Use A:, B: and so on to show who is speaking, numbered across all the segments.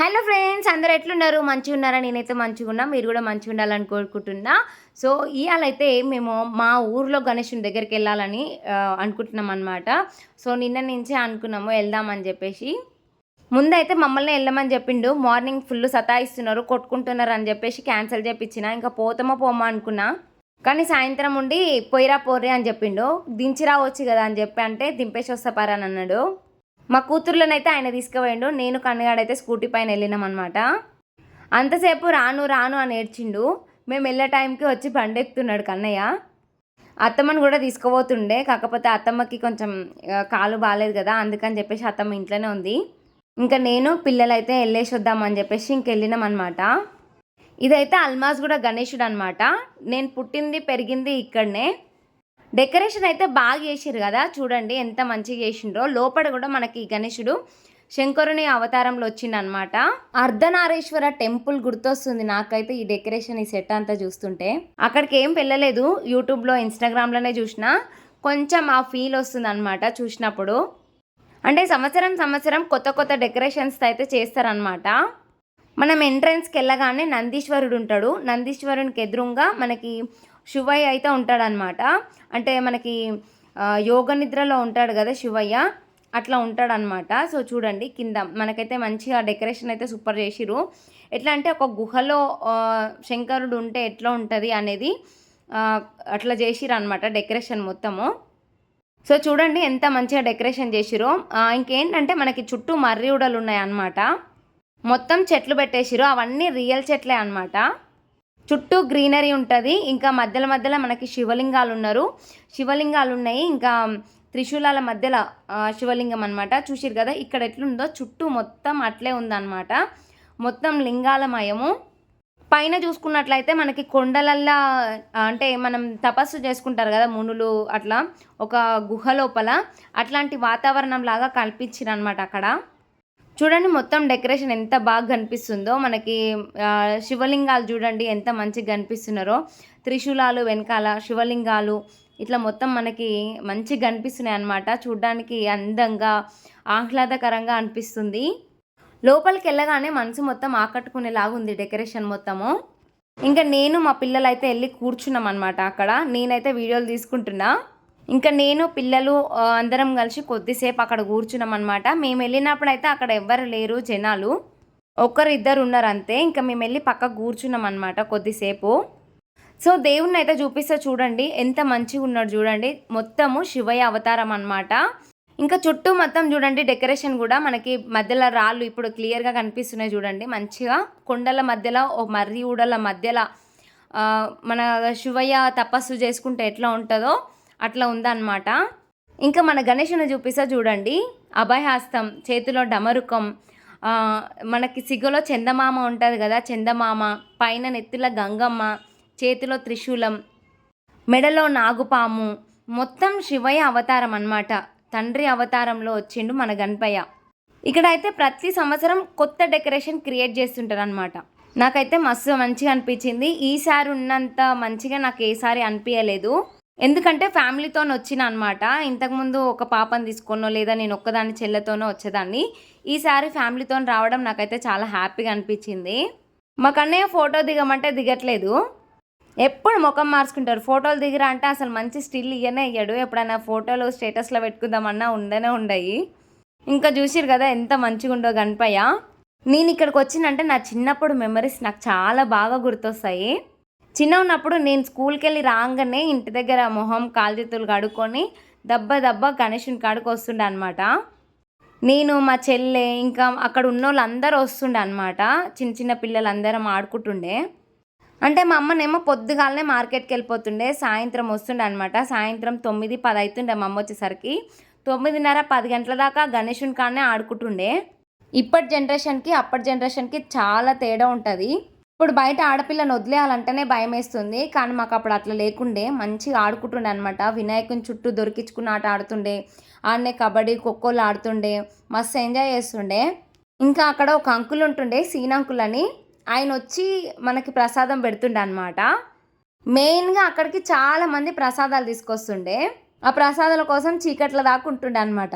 A: Hello friends అందరు ఎట్లున్నారు? మంచిగా ఉన్నారా? నేనైతే మంచిగా ఉన్నా. మీరు కూడా మంచిగా ఉండాలని కోరుకుంటున్నా. సో ఇవాళైతే మేము మా ఊర్లో గణేషుని దగ్గరికి వెళ్ళాలని అనుకుంటున్నాం అనమాట సో నిన్న నుంచే అనుకున్నాము వెళ్దామని చెప్పేసి. ముందైతే మమ్మల్ని వెళ్ళమని చెప్పిండు. మార్నింగ్ ఫుల్ సతాయిస్తున్నారు కొట్టుకుంటున్నారు అని చెప్పేసి క్యాన్సిల్ చేయించిన ఇంకా పోతామో పోమా అనుకున్నా. కానీ సాయంత్రం ఉండి పోయిరా పోర్రే అని చెప్పిండు. దించి రావచ్చు కదా అని చెప్పి అంటే దింపేసి వస్తా పారా అని అన్నాడు. మా కూతుర్లనైతే ఆయన తీసుకుపోయిండు. నేను కన్నగాడైతే స్కూటీ పైన వెళ్ళినాం అనమాట అంతసేపు రాను రాను అని ఏడ్చిండు. మేము వెళ్ళే టైంకి వచ్చి బండి ఎక్కుతున్నాడు కన్నయ్య. అత్తమ్మని కూడా తీసుకుపోతుండే. కాకపోతే అత్తమ్మకి కొంచెం కాలు బాగాలేదు కదా అందుకని చెప్పేసి అత్తమ్మ ఇంట్లోనే ఉంది. ఇంకా నేను పిల్లలైతే వెళ్ళేసి వద్దామని చెప్పేసి ఇంకెళ్ళినాం అనమాట ఇదైతే అల్మాజ్ కూడా గణేషుడు అనమాట నేను పుట్టింది పెరిగింది ఇక్కడనే. డెకరేషన్ అయితే బాగా చేసారు కదా చూడండి ఎంత మంచిగా చేసిండ్రో. లోపల కూడా మనకి గణేశుడు శంకరుని అవతారంలో వచ్చిండనమాట. అర్ధనారేశ్వర టెంపుల్ గుర్తొస్తుంది నాకైతే ఈ డెకరేషన్ ఈ సెట్ అంతా చూస్తుంటే. అక్కడికి ఏం వెళ్ళలేదు యూట్యూబ్లో ఇన్స్టాగ్రామ్లోనే చూసిన. కొంచెం ఆ ఫీల్ వస్తుంది అనమాట చూసినప్పుడు. అంటే సంవత్సరం సంవత్సరం కొత్త కొత్త డెకరేషన్స్ అయితే చేస్తారనమాట. మనం ఎంట్రన్స్కి వెళ్ళగానే నందీశ్వరుడు ఉంటాడు. నందీశ్వరునికి ఎదురుగా మనకి శివయ్య అయితే ఉంటాడనమాట అంటే మనకి యోగ నిద్రలో ఉంటాడు కదా శివయ్య అట్లా ఉంటాడనమాట సో చూడండి కింద మనకైతే మంచిగా డెకరేషన్ అయితే సూపర్ చేసిరు ఎట్లా అంటే ఒక గుహలో శంకరుడు ఉంటే ఎట్లా ఉంటుంది అనేది అట్లా చేసిరు అనమాట డెకరేషన్ మొత్తము. సో చూడండి ఎంత మంచిగా డెకరేషన్ చేసిరో ఇంకేంటంటే మనకి చుట్టూ మర్రి ఉడలు ఉన్నాయి అన్నమాట మొత్తం చెట్లు పెట్టేసిరు అవన్నీ రియల్ చెట్లే అనమాట చుట్టూ గ్రీనరీ ఉంటుంది. ఇంకా మధ్యలో మధ్యలో మనకి శివలింగాలు ఉన్నారు. శివలింగాలు ఉన్నాయి. ఇంకా త్రిశూలాల మధ్యలో శివలింగం అనమాట చూసిరు కదా ఇక్కడ ఎట్లుందో? చుట్టూ మొత్తం అట్లే ఉందన్నమాట. మొత్తం లింగాలమయము. పైన చూసుకున్నట్లయితే మనకి కొండలల్లా అంటే మనం తపస్సు చేసుకుంటారు కదా మునులు అట్లా ఒక గుహ లోపల. అట్లాంటి వాతావరణం లాగా కల్పించిరనమాట అక్కడ. చూడండి మొత్తం డెకరేషన్ ఎంత బాగా కనిపిస్తుందో. మనకి శివలింగాలు చూడండి ఎంత మంచిగా కనిపిస్తున్నారో. త్రిశూలాలు వెనకాల శివలింగాలు ఇట్లా మొత్తం మనకి మంచిగా కనిపిస్తున్నాయి అన్నమాట. చూడడానికి అందంగా ఆహ్లాదకరంగా అనిపిస్తుంది. లోపలికి వెళ్ళగానే మనసు మొత్తం ఆకట్టుకునేలాగా ఉంది డెకరేషన్ మొత్తము. ఇంకా నేను మా పిల్లలైతే వెళ్ళి కూర్చున్నాం అనమాట అక్కడ. నేనైతే వీడియోలు తీసుకుంటున్నా. ఇంకా నేను పిల్లలు అందరం కలిసి కొద్దిసేపు అక్కడ కూర్చున్నాం అనమాట మేము వెళ్ళినప్పుడు అయితే అక్కడ ఎవ్వరు లేరు జనాలు. ఒకరిద్దరు ఇద్దరు ఉన్నారు అంతే. ఇంకా మేము వెళ్ళి పక్క కూర్చున్నాం అనమాట కొద్దిసేపు. సో దేవుణ్ణి అయితే చూపిస్తే చూడండి. ఎంత మంచిగా ఉన్నాడు చూడండి. మొత్తము శివయ్య అవతారం అనమాట ఇంకా చుట్టూ మొత్తం చూడండి డెకరేషన్ కూడా మనకి మధ్యలో రాళ్ళు ఇప్పుడు క్లియర్గా కనిపిస్తున్నాయి చూడండి. మంచిగా కొండల మధ్యలో ఓ మర్రి ఊడల మధ్యలో మన శివయ్య తపస్సు చేసుకుంటే ఎట్లా ఉంటుందో అట్లా ఉందన్నమాట. ఇంకా మన గణేషుని చూపిస్తా చూడండి. అభయహస్తం చేతిలో డమరుకం మనకి సిగ్గులో చందమామ ఉంటుంది కదా చందమామ పైన నెత్తిల గంగమ్మ చేతిలో త్రిశూలం మెడలో నాగుపాము మొత్తం శివయ్య అవతారం అన్నమాట. తండ్రి అవతారంలో వచ్చిండు మన గణపయ్య. ఇక్కడ అయితే ప్రతి సంవత్సరం కొత్త డెకరేషన్ క్రియేట్ చేస్తుంటారు అనమాట నాకైతే మస్తు మంచిగా అనిపించింది. ఈసారి ఉన్నంత మంచిగా నాకు ఏసారి అనిపించలేదు. ఎందుకంటే ఫ్యామిలీతో వచ్చిన అనమాట ఇంతకుముందు ఒక పాపని తీసుకొనో లేదా నేను ఒక్కదాని చెల్లెతోనో వచ్చేదాన్ని. ఈసారి ఫ్యామిలీతో రావడం నాకైతే చాలా హ్యాపీగా అనిపించింది. మా కన్నయ్య ఫోటో దిగమంటే దిగట్లేదు. ఎప్పుడు ముఖం మార్చుకుంటారు. ఫోటోలు దిగిరా అంటే అసలు మంచి స్టిల్ ఇయ్యనే ఇయ్యడు. ఎప్పుడైనా ఫోటోలు స్టేటస్లో పెట్టుకుందామన్నా ఉండనే ఉండయి. ఇంకా చూసిరు కదా ఎంత మంచిగా ఉండో గణపయ్య. నేను ఇక్కడికి వచ్చినంటే నా చిన్నప్పుడు మెమరీస్ నాకు చాలా బాగా గుర్తొస్తాయి. చిన్న ఉన్నప్పుడు నేను స్కూల్కి వెళ్ళి రాగానే ఇంటి దగ్గర మొహం కాలుచేతులు కడుక్కొని దెబ్బ దెబ్బ గణేషుని కాడికి వస్తుండే అనమాట నేను మా చెల్లె ఇంకా అక్కడ ఉన్న వాళ్ళందరూ వస్తుండే అనమాట చిన్న చిన్న పిల్లలు అందరం ఆడుకుంటుండే. అంటే మా అమ్మనేమో పొద్దుగాలనే మార్కెట్కి వెళ్ళిపోతుండే సాయంత్రం వస్తుండే అనమాట సాయంత్రం తొమ్మిది పది అవుతుండే మా అమ్మ వచ్చేసరికి. తొమ్మిదిన్నర పది గంటల దాకా గణేషుని కాడనే ఆడుకుంటుండే. ఇప్పటి జనరేషన్కి అప్పటి జనరేషన్కి చాలా తేడా ఉంటుంది. ఇప్పుడు బయట ఆడపిల్లను వదిలేయాలంటేనే భయం వేస్తుంది కానీ మాకు అప్పుడు అట్లా లేకుండే. మంచిగా ఆడుకుంటుండే అనమాట వినాయకుని చుట్టూ దొరికించుకున్న ఆట ఆడుతుండే. ఆడనే కబడ్డీ ఖోఖోలు ఆడుతుండే. మస్తు ఎంజాయ్ చేస్తుండే. ఇంకా అక్కడ ఒక అంకుల్ ఉంటుండే సీన్ అంకుల్ అని. ఆయన వచ్చి మనకి ప్రసాదం పెడుతుండే అనమాట మెయిన్గా అక్కడికి చాలా మంది ప్రసాదాలు తీసుకొస్తుండే. ఆ ప్రసాదాల కోసం చీకట్ల దాకా ఉంటుండే అనమాట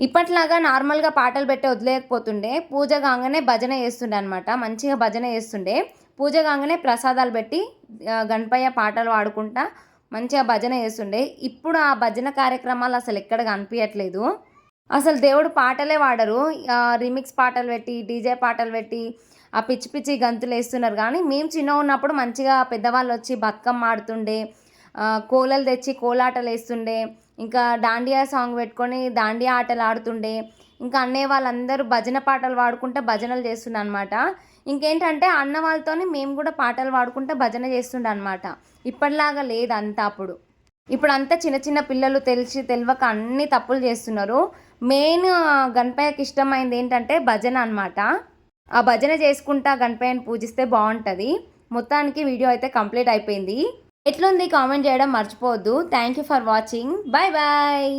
A: ఇప్పట్లాగా నార్మల్గా పాటలు పెట్టి వదిలేయకపోతుండే పూజ కాగానే భజన చేస్తుండే అనమాట మంచిగా భజన చేస్తుండే. పూజ కాగానే ప్రసాదాలు పెట్టి గణపయ్య పాటలు పాడుకుంటా మంచిగా భజన చేస్తుండే. ఇప్పుడు ఆ భజన కార్యక్రమాలు అసలు ఎక్కడ కనిపించట్లేదు అసలు దేవుడు పాటలే పాడరు రిమిక్స్ పాటలు పెట్టి డీజే పాటలు పెట్టి ఆ పిచ్చి పిచ్చి గంతులు వేస్తున్నారు. కానీ మేము చిన్న ఉన్నప్పుడు మంచిగా పెద్దవాళ్ళు వచ్చి బతుకమ్మ ఆడుతుండే కోలలు తెచ్చి కోలాటలు వేస్తుండే ఇంకా దాండియా సాంగ్ పెట్టుకొని దాండియా ఆటలు ఆడుతుండే ఇంకా అన్నయ్య వాళ్ళందరూ భజన పాటలు పాడుకుంటే భజనలు చేస్తుండే అనమాట ఇంకేంటంటే అన్న వాళ్ళతోని మేము కూడా పాటలు పాడుకుంటే భజన చేస్తుండే అనమాట ఇప్పటిలాగా లేదు అంతా అప్పుడు. ఇప్పుడు అంతా చిన్న చిన్న పిల్లలు తెలిసి తెలియక అన్ని తప్పులు చేస్తున్నారు. మెయిన్ గణపయ్యకి ఇష్టమైంది ఏంటంటే భజన అనమాట ఆ భజన చేసుకుంటా గణపయ్యని పూజిస్తే బాగుంటుంది. మొత్తానికి వీడియో అయితే కంప్లీట్ అయిపోయింది. ఎట్లుంది కామెంట్ చేయడం మర్చిపోవద్దు. Thank you for watching bye bye